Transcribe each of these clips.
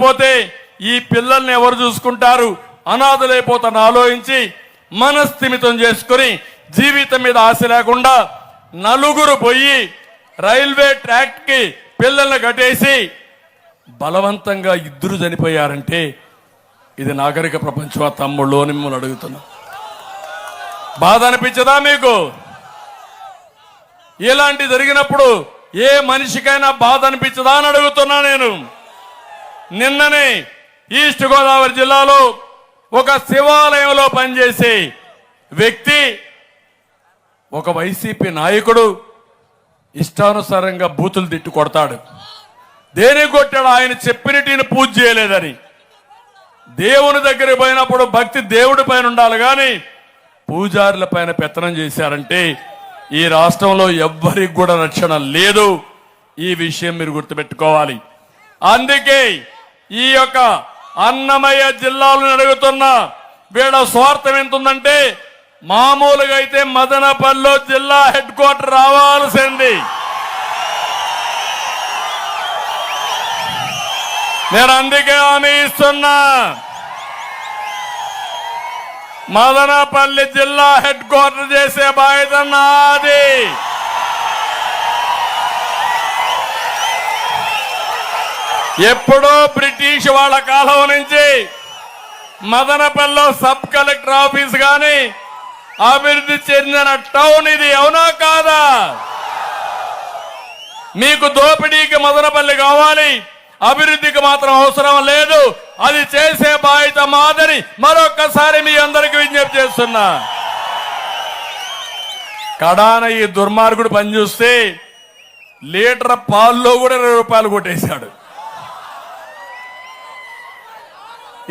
లేకపోతే ఈ పిల్లల్ని ఎవరు చూసుకుంటారు? అనాథలైపోతాను ఆలోచించి మనస్థిమితం చేసుకుని జీవితం మీద ఆశ లేకుండా నలుగురు పోయి రైల్వే ట్రాక్కి పిల్లల్ని కట్టేసి బలవంతంగా ఇద్దరు చనిపోయారంటే ఇది నాగరిక ప్రపంచం. ఆ తమ్ముళ్ళు అని మిమ్మల్ని అడుగుతున్నా. బాధ అనిపించదా మీకు? ఇలాంటి జరిగినప్పుడు ఏ మనిషికైనా బాధ అనిపించదా అని అడుగుతున్నా నేను. నిన్ననే ఈస్ట్ గోదావరి జిల్లాలో ఒక శివాలయంలో పనిచేసే వ్యక్తి ఒక వైసీపీ నాయకుడు ఇష్టానుసారంగా బూతులు తిట్టు కొడతాడు. దేని కొట్టాడు? ఆయన చెప్పినట్టు పూజ చేయలేదని. దేవుని దగ్గర పోయినప్పుడు భక్తి దేవుడి పైన ఉండాలి కానీ పూజారుల పైన పెత్తనం చేశారంటే ఈ రాష్ట్రంలో ఎవ్వరికి కూడా రక్షణ లేదు. ఈ విషయం మీరు గుర్తుపెట్టుకోవాలి. అందుకే ఈ యొక్క అన్నమయ్య జిల్లాలో అడుగుతున్న వీళ్ళ స్వార్థం ఎంత ఉందంటే మామూలుగా అయితే మదనపల్లిలో జిల్లా హెడ్ క్వార్టర్ రావాల్సింది. నేను అందుకే హామీ ఇస్తున్నా. మదనపల్లి జిల్లా హెడ్ క్వార్టర్ చేసే బాధ్యత నాది. ఎప్పుడో బ్రిటిష్ వాళ్ళ కాలం నుంచి మదనపల్లిలో సబ్ కలెక్టర్ ఆఫీస్ కానీ అభివృద్ధి చెందిన టౌన్ ఇది అవునా కాదా? మీకు దోపిడీకి మదనపల్లి కావాలి అభివృద్ధికి మాత్రం అవసరం లేదు అది చేసే బాధ్యత మాదని మరొక్కసారి మీ అందరికి విజ్ఞప్తి చేస్తున్నా. కడాన ఈ దుర్మార్గుడు పనిచూస్తే లీటర్ పాల్లో కూడా ఇరవై రూపాయలు కొట్టేశాడు.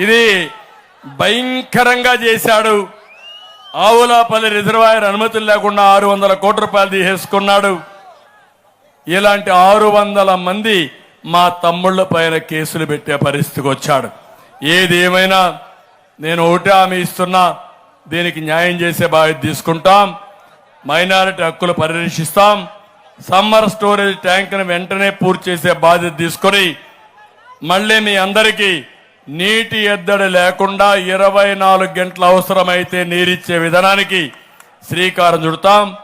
ఇది భయంకరంగా చేశాడు. ఆవులాపల్లి రిజర్వాయర్ అనుమతులు లేకుండా ఆరు వందల కోట్ల రూపాయలు తీసేసుకున్నాడు. ఇలాంటి ఆరు వందల మంది మా తమ్ముళ్ళ పైన కేసులు పెట్టే పరిస్థితికి వచ్చాడు. ఏది ఏమైనా నేను ఒకటే హామీ ఇస్తున్నా దీనికి న్యాయం చేసే బాధ్యత తీసుకుంటాం మైనారిటీ హక్కులు పరిరక్షిస్తాం సమ్మర్ స్టోరేజ్ ట్యాంక్ను వెంటనే పూర్తి చేసే బాధ్యత తీసుకొని మళ్ళీ మీ అందరికీ నీటి ఎద్దడి లేకుండా ఇరవై నాలుగు గంటల అవసరమైతే నీరిచ్చే విధానానికి శ్రీకారం చుడతాం.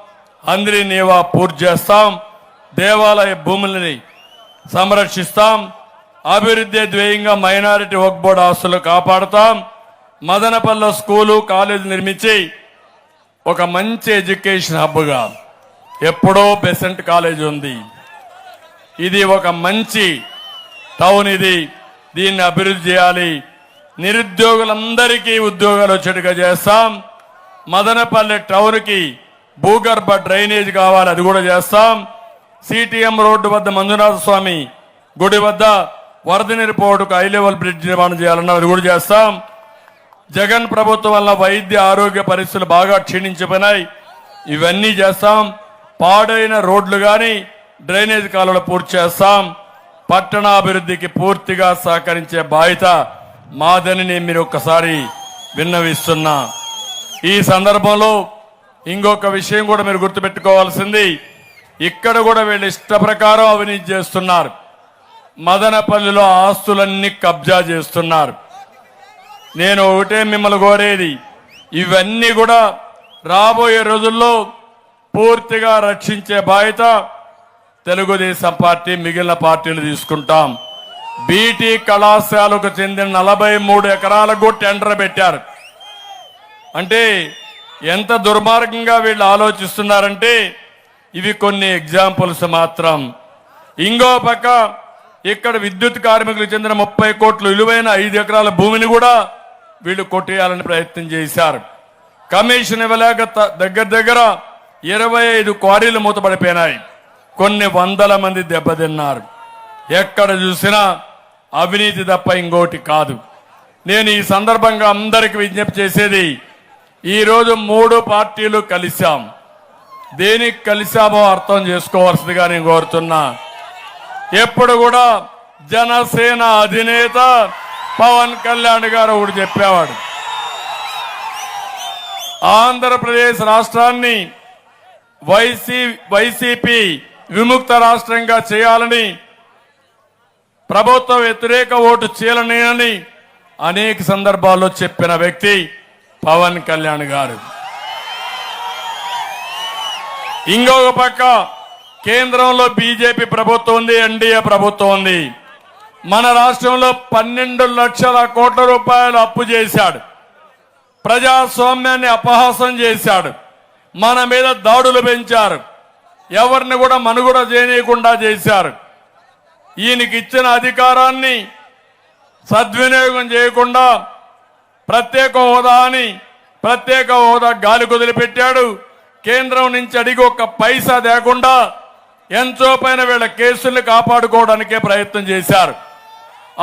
అందరి నీవా పూర్తి చేస్తాం. దేవాలయ భూములని సంరక్షిస్తాం. అభివృద్ధి ధ్యేయంగా మైనారిటీ వక్ బోర్డు ఆస్తులు కాపాడుతాం. మదనపల్లి స్కూలు కాలేజీ నిర్మించి ఒక మంచి ఎడ్యుకేషన్ హబ్గా ఎప్పుడో బెసెంట్ కాలేజ్ ఉంది. ఇది ఒక మంచి టౌన్ ఇది. దీన్ని అభివృద్ధి చేయాలి. నిరుద్యోగులందరికీ ఉద్యోగాలు వచ్చేట్టుగా చేస్తాం. మదనపల్లె టౌన్కి భూగర్భ డ్రైనేజ్ కావాలి అది కూడా చేస్తాం. సిటిఎం రోడ్డు వద్ద మంజునాథ స్వామి గుడి వద్ద వరద నిరిపోటుకు హై లెవెల్ బ్రిడ్జ్ నిర్మాణం చేయాలన్న అది కూడా చేస్తాం. జగన్ ప్రభుత్వం వల్ల వైద్య ఆరోగ్య పరిస్థితులు బాగా క్షీణించిపోయినాయి. ఇవన్నీ చేస్తాం. పాడైన రోడ్లు కానీ డ్రైనేజ్ కాలువలు పూర్తి చేస్తాం. పట్టణాభివృద్ధికి పూర్తిగా సహకరించే బాధ్యత మాదని మీరు ఒక్కసారి విన్నవిస్తున్నా. ఈ సందర్భంలో ఇంకొక విషయం కూడా మీరు గుర్తుపెట్టుకోవాల్సింది. ఇక్కడ కూడా వీళ్ళు ఇష్ట ప్రకారం అవినీతి చేస్తున్నారు. మదనపల్లిలో ఆస్తులన్నీ కబ్జా చేస్తున్నారు. నేను ఒకటే మిమ్మల్ని కోరేది ఇవన్నీ కూడా రాబోయే రోజుల్లో పూర్తిగా రక్షించే బాధ్యత తెలుగుదేశం పార్టీ మిగిలిన పార్టీలు తీసుకుంటాం. బీటీ కళాశాలకు చెందిన నలభై మూడు ఎకరాలకు టెండర్ పెట్టారు. అంటే ఎంత దుర్మార్గంగా వీళ్ళు ఆలోచిస్తున్నారంటే ఇవి కొన్ని ఎగ్జాంపుల్స్ మాత్రం. ఇంకో పక్క ఇక్కడ విద్యుత్ కార్మికులకు చెందిన ముప్పై కోట్లు విలువైన ఐదు ఎకరాల భూమిని కూడా వీళ్ళు కొట్టేయాలని ప్రయత్నం చేశారు. కమిషన్ ఇవ్వలేక త- దగ్గర దగ్గర ఇరవై ఐదు క్వారీలు మూతపడిపోయినాయి. కొన్ని వందల మంది దెబ్బతిన్నారు ఎక్కడ చూసినా అవినీతి తప్ప ఇంకోటి కాదు. నేను ఈ సందర్భంగా అందరికి విజ్ఞప్తి చేసేది ఈరోజు మూడు పార్టీలు కలిశాం. దేనికి కలిశామో అర్థం చేసుకోవాల్సిందిగా నేను కోరుతున్నా. ఎప్పుడు కూడా జనసేన అధినేత పవన్ కళ్యాణ్ గారు ఒకటి చెప్పేవాడు. ఆంధ్రప్రదేశ్ రాష్ట్రాన్ని వైసీ వైసీపీ విముక్త రాష్ట్రంగా చేయాలని ప్రభుత్వ వ్యతిరేక ఓటు చేయాలని అనేక సందర్భాల్లో చెప్పిన వ్యక్తి పవన్ కళ్యాణ్ గారు. ఇంకొక పక్క కేంద్రంలో బీజేపీ ప్రభుత్వం ఉంది ఎన్డీఏ ప్రభుత్వం ఉంది. మన రాష్ట్రంలో పన్నెండు లక్షల కోట్ల రూపాయలు అప్పు చేశాడు. ప్రజాస్వామ్యాన్ని అపహాసం చేశాడు. మన మీద దాడులు పెంచారు. ఎవరిని కూడా మనుగడ చేయనీయకుండా చేశారు. ఈయనకి ఇచ్చిన అధికారాన్ని సద్వినియోగం చేయకుండా ప్రత్యేక హోదా అని ప్రత్యేక హోదా గాలి కుదిలిపెట్టాడు కేంద్రం నుంచి అడిగి ఒక్క పైసా లేకుండా ఎంతో పైన వీళ్ళ కేసుల్ని కాపాడుకోవడానికే ప్రయత్నం చేశారు.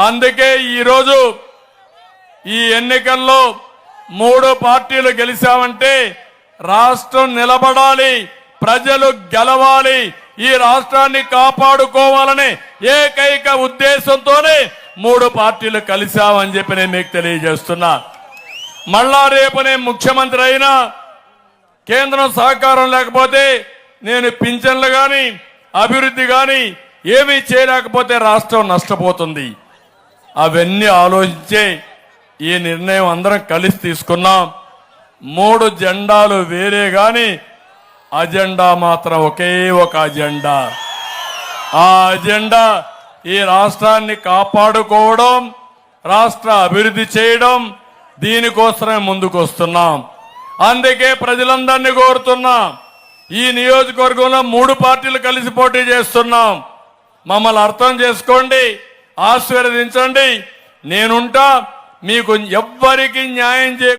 అందుకే ఈరోజు ఈ ఎన్నికల్లో మూడు పార్టీలు గెలిచామంటే రాష్ట్రం నిలబడాలి. ప్రజలు గెలవాలి ఈ రాష్ట్రాన్ని కాపాడుకోవాలనే ఏకైక ఉద్దేశంతోనే మూడు పార్టీలు కలిశామని చెప్పి నేను మీకు తెలియజేస్తున్నా. మళ్ళా రేపు నేను ముఖ్యమంత్రి అయినా కేంద్రం సహకారం లేకపోతే నేను పింఛన్లు కానీ అభివృద్ధి కానీ ఏమీ చేయలేకపోతే రాష్ట్రం నష్టపోతుంది. అవన్నీ ఆలోచించే ఈ నిర్ణయం అందరం కలిసి తీసుకున్నాం. మూడు జెండాలు వేరే కానీ అజెండా మాత్రం ఒకే ఒక అజెండా. ఆ అజెండా ఈ రాష్ట్రాన్ని కాపాడుకోవడం రాష్ట్ర అభివృద్ధి చేయడం దీనికోసమే ముందుకు వస్తున్నాం అందుకే ప్రజలందరినీ కోరుతున్నాం. ఈ నియోజకవర్గంలో మూడు పార్టీలు కలిసి పోటీ చేస్తున్నాం. మమ్మల్ని అర్థం చేసుకోండి ఆశీర్వదించండి. నేనుంటా మీకు ఎవ్వరికి న్యాయం చే